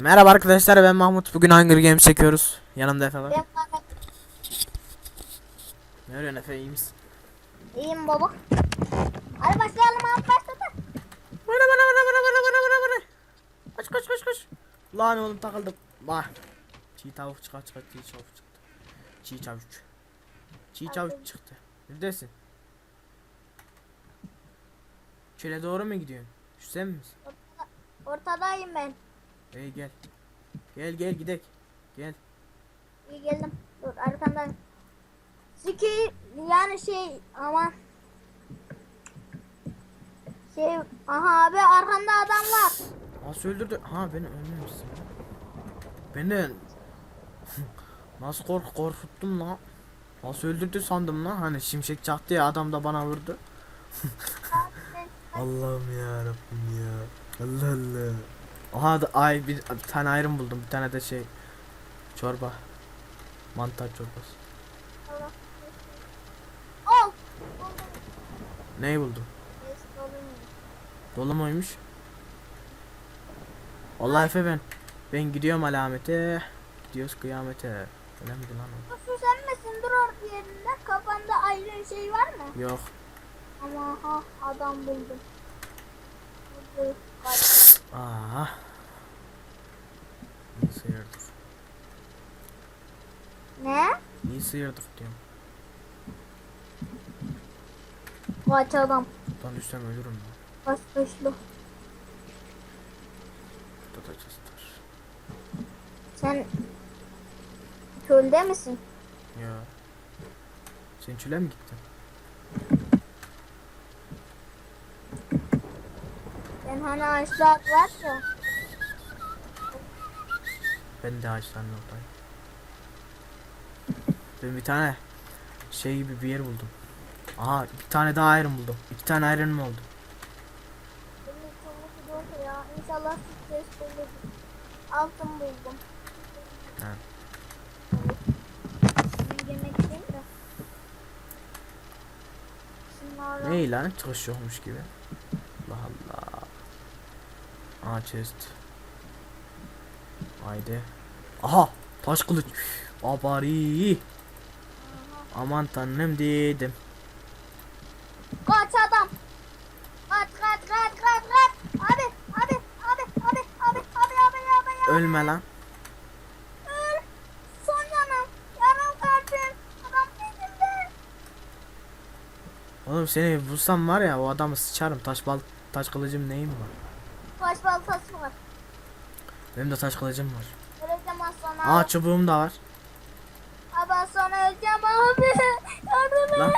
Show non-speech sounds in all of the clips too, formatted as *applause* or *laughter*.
Merhaba arkadaşlar ben Mahmut. Bugün Hunger Games çekiyoruz. Yanımda Efe var. Ne arıyorsun Efe iyi misin? iyiyim baba. Hadi başlayalım abi başladı. Bana bana bana bana bana bana bana bana. Koş koş koş koş. Lan oğlum takıldım. Bah. Çiğ tavuk çıkar çıkar çiğ tavuk çıktı. Çiğ tavuk. Çiğ tavuk çıktı. Neredesin? Çöle doğru mu gidiyorsun? Şu sen misin? Ortada, ortadayım ben. Hey gel. Gel gel gidek. Gel. İyi geldim. Dur arkandayım. Siki yani şey ama şey aha abi arkanda adam var. Nasıl öldürdü? Ha beni ölmemişsin. Beni *laughs* nasıl kork korkuttum lan? Nasıl öldürdü sandım lan? Hani şimşek çaktı ya adam da bana vurdu. *laughs* Allah'ım ya Rabbim ya. Allah Allah. Aha da ay bir, bir tane ayrım buldum. Bir tane de şey çorba. Mantar çorbası. Ol. Neyi buldum? Dolu muymuş? Vallahi Efe ben. Ben gidiyorum alamete. Gidiyoruz kıyamete. Miydi lan o? Şu sen misin? Dur orada yerinde. Kafanda ayrı şey var mı? Yok. Ama ha adam buldum. Buldum. Aa. İyi sıyırdık. Ne? İyi sıyırdık diyorum. Kaç adam. Buradan düşsem ölürüm ben. Kaç kışlı. Burada da çizdir. Sen çölde misin? Ya. Sen çöle mi gittin? Ben hani ağaçlar var ya. Ben de ağaçların oradayım. Ben bir tane şey gibi bir yer buldum. Aha bir tane daha ayrım buldum. İki tane ayrım mı oldu? Ya. İnşallah stres bulur. Altın buldum. Ha. Ne lan çıkış yokmuş gibi. Aha chest. Haydi. Aha taş kılıç. Abari. Aman tanrım dedim. Kaç adam. Kaç kaç kaç kaç kaç. Abi abi abi abi abi abi abi abi. Ölme lan. Öl. Son yanım. Yaram kalbim. Adam peşimde. Oğlum seni bulsam var ya o adamı sıçarım. Taş bal taş kılıcım neyim var? Baş baltası var. Benim de taş kılıcım var. Öleceğim az sonra. Aa çubuğum da var. Abi az sonra öleceğim abi. *laughs* Yardım Lan.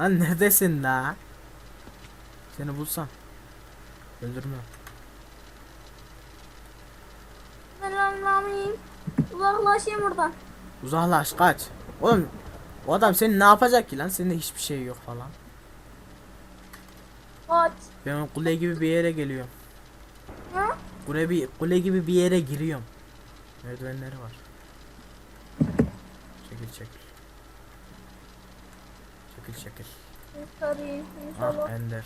Lan neredesin la? Seni bulsam. Öldürme. Ben anlamayayım. Uzaklaşayım buradan. Uzaklaş kaç. Oğlum o adam seni ne yapacak ki lan? Senin hiçbir şey yok falan. Kaç. Ben o kule gibi bir yere geliyorum. Kule bir kule gibi bir yere giriyorum. Merdivenleri var. Çekil çekil. Çekil çekil. İnşallah. Ah Ender.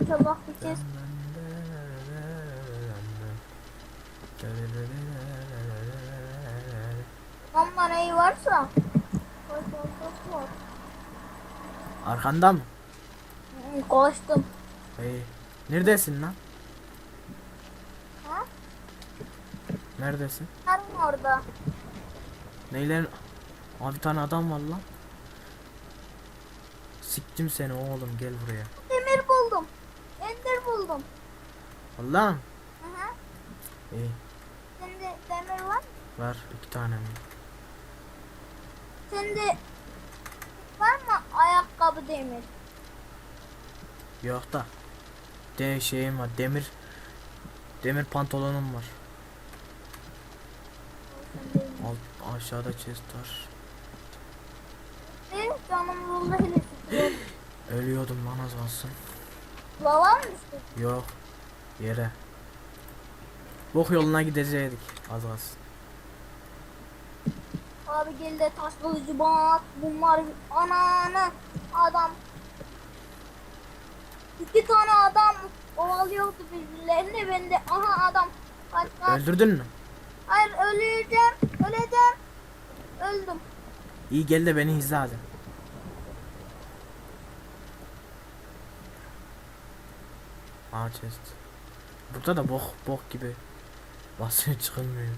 İnşallah biteceğiz. Ama neyi varsa. Arkanda mı? Koştum. Hey. Neredesin lan? Ha? Neredesin? Yarım orada. Neyler? Abi bir tane adam var lan. Siktim seni oğlum gel buraya. Demir buldum. Ender buldum. Allah'ım. Hı hı. İyi Sende demir var mı? var iki tane mi? Sende var mı ayakkabı demir? Yok da. De şeyim var demir. Demir pantolonum var. Alt aşağıda chest var. ne? Canım vallahi *gasps* lezzetli. Ölüyordum lan az kalsın. Lava mı düştü? Yok. Yere. Bok yoluna gidecektik az kalsın. Abi gel de taş kılıcı bak. Bunlar ananı adam İki tane adam ovalıyordu birbirlerini. Ben de aha adam. Kaç kaç. Öldürdün mü? Hayır öleceğim. Öleceğim. Öldüm. İyi gel de beni izle hadi. Aa chest. Burada da bok bok gibi. Basıyor çıkılmıyor.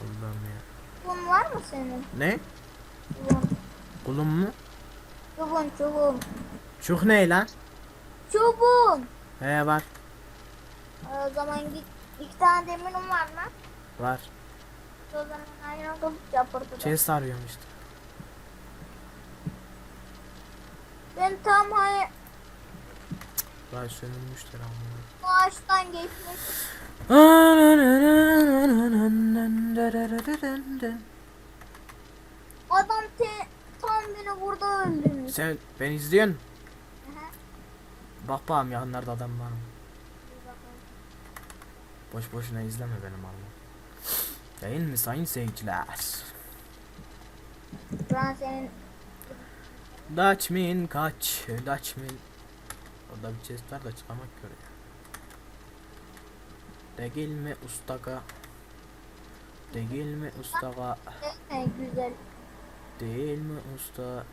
Allah'ım ya. Çubuğun var mı senin? Ne? Çubuğun. Kulum mu? Çubuğun çubuğun. Çok ne lan? Çubuğun. He var. O zaman git. İki tane demirim var mı? Var. O zaman aynı kılıç yapardı. Chest arıyorum işte. Ben tam hani Vay sömürmüşler ama. bu ağaçtan geçmiş. *sighs* Adam te, tam beni burada öldürmüş. Sen beni izliyorsun. Bak bakalım yakınlarda adam var mı? Boş boşuna izleme benim Allah. Değil mi sayın seyirciler? An senin Dutchman kaç. Dutchman. Orada bir chest var da çıkamak görüyor. Değil mi ustaga? Değil mi ustaga? güzel. Değil mi usta?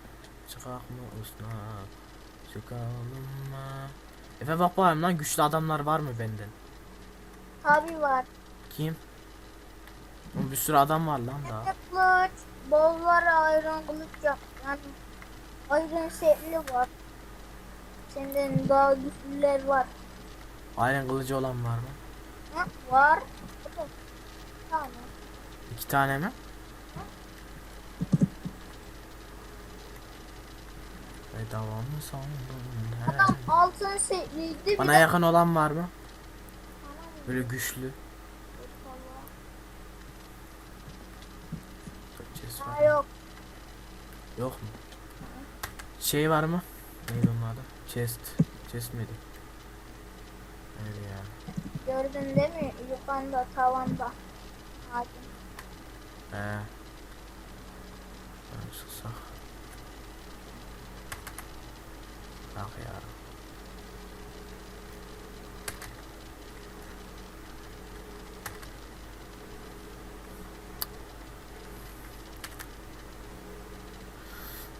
Çıkak mı usta? Çıkalım mı? Efe bak bakayım lan güçlü adamlar var mı benden? Tabi var. Kim? Oğlum bir sürü adam var lan daha. Kılıç, bollara ayran kılıç yap. Yani ayran setli var. Senden daha güçlüler var. Aynen kılıcı olan var mı? Ha, var. Tamam. İki tane mi? Bedava mı sandın? he? Adam altın bir Bana yakın olan var mı? Böyle güçlü. Ha, yok. Yok mu? Şey var mı? Neydi onun adı? Chest. Chest miydi? Neydi ya? Gördün değil mi? Yukarıda tavanda. Ağacın. Ee. Ben sıksak. Bak ya.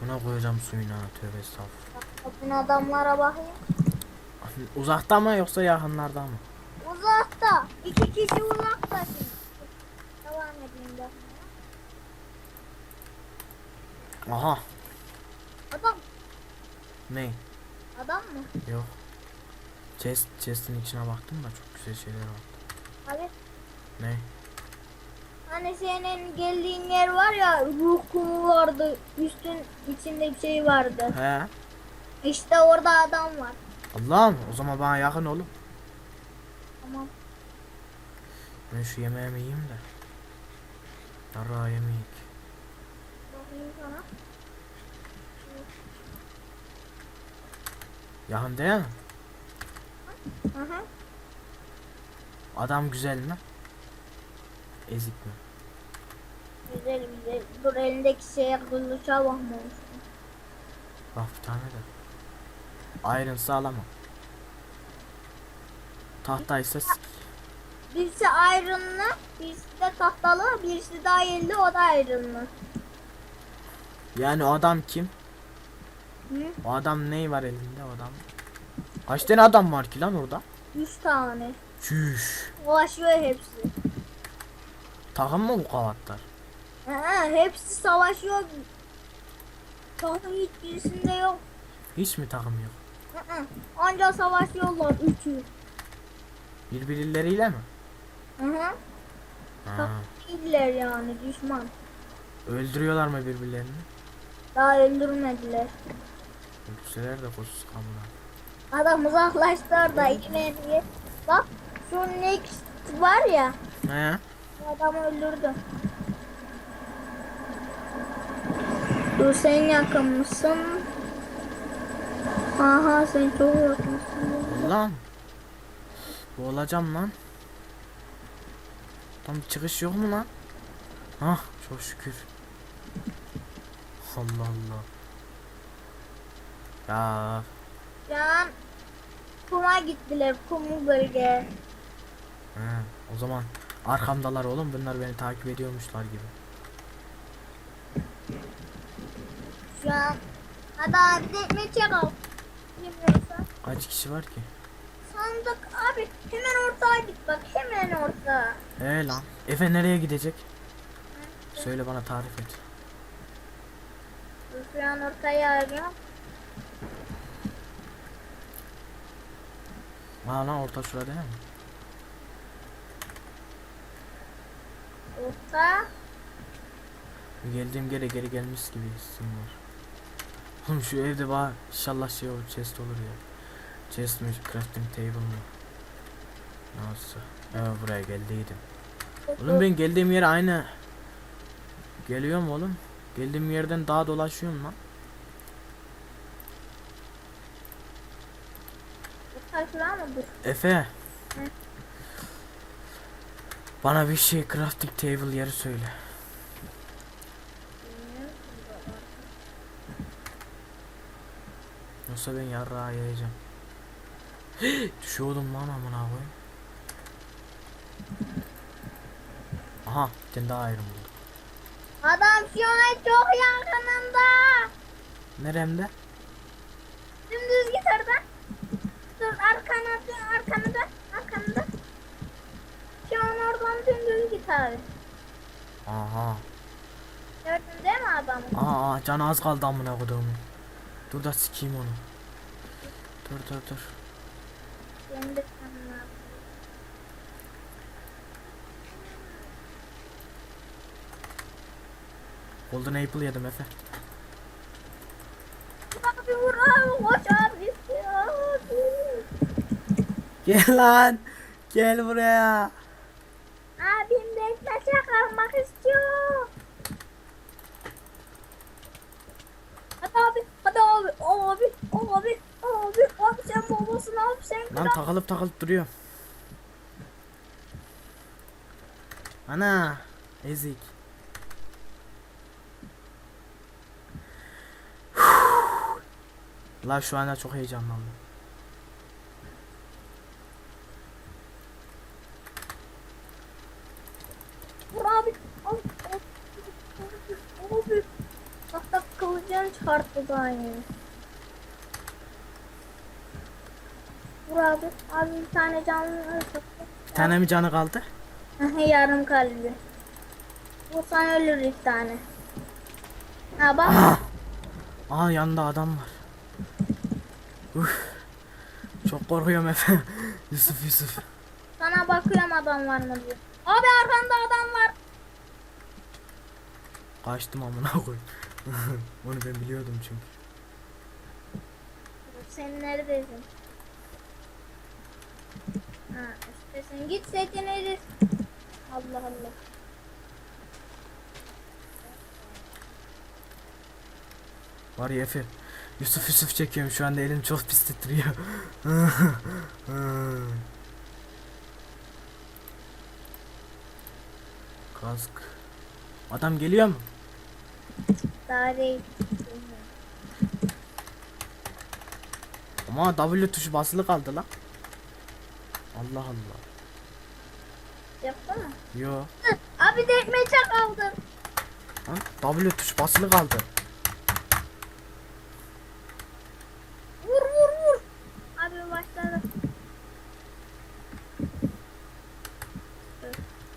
Buna koyacağım suyuna tövbe estağfurullah. Bakın adamlara bakayım. Uzakta mı yoksa yakınlarda mı? Uzakta. İki kişi uzakta şimdi. Devam edeyim de. Aha. Adam. Ne? Adam mı? Yok. Chest, chest'in içine baktım da çok güzel şeyler var. Abi. Ne? Hani senin geldiğin yer var ya ruh kumu vardı. Üstün içinde bir şey vardı. He. İşte orada adam var. Allah'ım o zaman bana yakın oğlum. Tamam. Ben şu yemeğimi yiyeyim de. Yarrağı yemeyik. Bakayım sana. Yakın değil mi? Hı hı. Adam güzel mi? Ezik mi? Güzel güzel. Dur elindeki şeye kılıça bakmamış. Bak bir tane de. Iron sağlamam. Tahtaysa s- Birisi ayrınlı, birisi de tahtalı, birisi daha yelli, o da ayrınlı. yani adam kim? Hı? O adam ney var elinde o adam? Kaç tane adam var ki lan orada? Üç tane. Çüş. Savaşıyor hepsi. Takım mı bu kavatlar? Ha, hepsi savaşıyor. Takım hiçbirisinde yok. Hiç mi takım yok? Hı hı. Savaşıyorlar üçü. Birbirleriyle mi? Hı hı. Ha. Yani düşman. Öldürüyorlar mı birbirlerini? Daha öldürmediler. Öldürseler de kusuz kamına. Adam uzaklaştı orada ileri. Bak şu next var ya. He? Adamı öldürdü. Dur sen yakın mısın? Aha sen çok yakınsın. Lan. Boğulacağım lan. Tam çıkış yok mu lan? Hah çok şükür. Allah Allah. Ya Can kuma gittiler. Kumu bölge. He, o zaman arkamdalar oğlum bunlar beni takip ediyormuşlar gibi. Şu an. Hadi abi çakal. Bilmiyorsan. Kaç kişi var ki? Sandık abi hemen ortaya git bak hemen orta. He lan. Efe nereye gidecek? Söyle bana tarif et. Şu an ortaya arıyorum. Ha lan orta şurada değil mi? Orta. Geldiğim geri geri gelmiş gibi hissim var. Oğlum şu evde var inşallah şey olur chest olur ya. Chest mi crafting table mı? Nasıl? Evet buraya geldiydim. Oğlum ben geldiğim yer aynı. Geliyorum oğlum. Geldiğim yerden daha dolaşıyorum lan. Efe. Bana bir şey crafting table yeri söyle. Yoksa ben yarrağı yiyeceğim. Düşüyordum lan amına koyayım. Aha bir daha ayrım buldum. Adam şu an çok yakınında. Neremde? Dümdüz git oradan. Dur arkana dön arkana dön. Şu an oradan dümdüz git abi. Aha. Gördün değil mi adamı? Aa, canı az kaldı amına koyduğumun. Dur da sikeyim onu. Dur dur dur. Abi. Golden Apple yedim Efe. Abi vur abi koş abi. Abi. Gel lan. Gel buraya. Abim ekmek çıkarmak istiyor. Hadi abi, hadi abi, abi, abi, abi, abi sen babasın abi sen Lan kral. takılıp takılıp duruyor. Ana. Ezik. La şu anda çok heyecanlandım. Vur abi, abi, abi, abi, abi. Bak bak çıkarttı yani. Vur abi, abi bir tane canlı. Bir tane mi canı kaldı? Yarım kalbi. Vursan ölür bir tane. Ha bak. Aa! Aa yanında adam var. Uf. Çok korkuyorum Efe. *laughs* Yusuf Yusuf. Sana bakıyorum adam var mı diye. Abi arkanda adam var. Kaçtım amına koy. *laughs* Onu ben biliyordum çünkü. Sen neredesin? Ha üsttesin. Git seçeneriz. Allah Allah. Var ya Efe. Yusuf Yusuf çekiyorum şu anda elim çok pis titriyor. *laughs* Kask. Adam geliyor mu? Ama W tuşu basılı kaldı lan. Allah Allah. Yaptı mı? Yo. Hı, Abi dekmeçe kaldım. Lan W tuşu basılı kaldı. Vur vur vur. Abi başladı.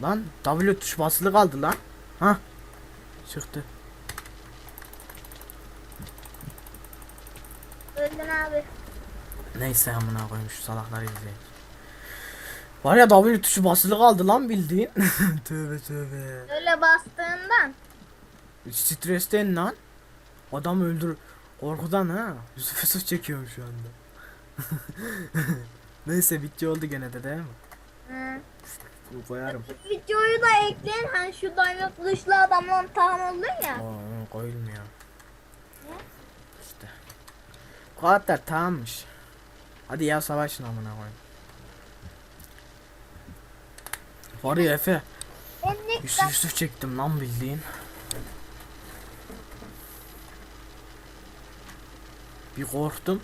Lan W tuşu basılı kaldı lan. Ha? Çıktı. Öldün abi. Neyse amına şu salakları izleyin. Var ya W tuşu basılı kaldı lan bildiğin. *laughs* tövbe tövbe. Öyle bastığından. Stresten lan. Adam öldür. Korkudan ha. Yusuf Yusuf çekiyorum şu anda. *laughs* Neyse bitti oldu gene de değil mi? Hı. Koyarım. Videoyu da ekleyin. Hani şu diamond dışlı adamla tam oldun ya. Aa, koyulmuyor. Ne? İşte. Kadar tamammış. Hadi ya savaşın amına koyayım. Var ya Efe. Yusuf Yusuf çektim lan bildiğin. Bir korktum.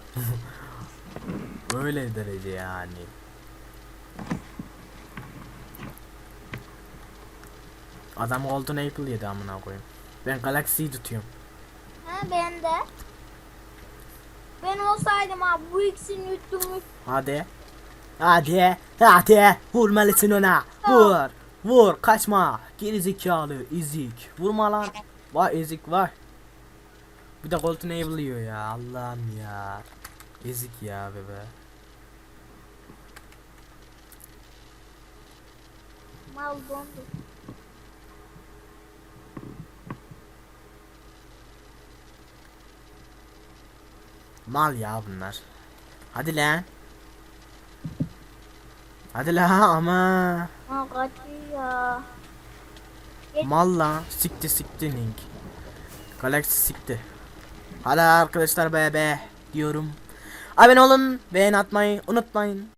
*laughs* Öyle derece yani. Adam Golden Apple yedi amına koyayım. Ben Galaxy'yi tutuyorum. Ha ben de. Ben olsaydım abi bu ikisini yuttum. Hadi. Hadi. Hadi. Vurmalısın ona. Vur. Vur. Kaçma. Geri zekalı. Ezik. Vurma lan. Var ezik var. Bir de Golden yiyor ya. Allah'ım ya. Ezik ya bebe. Mal dondu. Mal ya bunlar. Hadi lan. Hadi la ama. Ha kaçıyor. Mal lan. Sikti sikti Link. Galaxy sikti. Hadi arkadaşlar be be diyorum. Abone olun. Beğen atmayı unutmayın.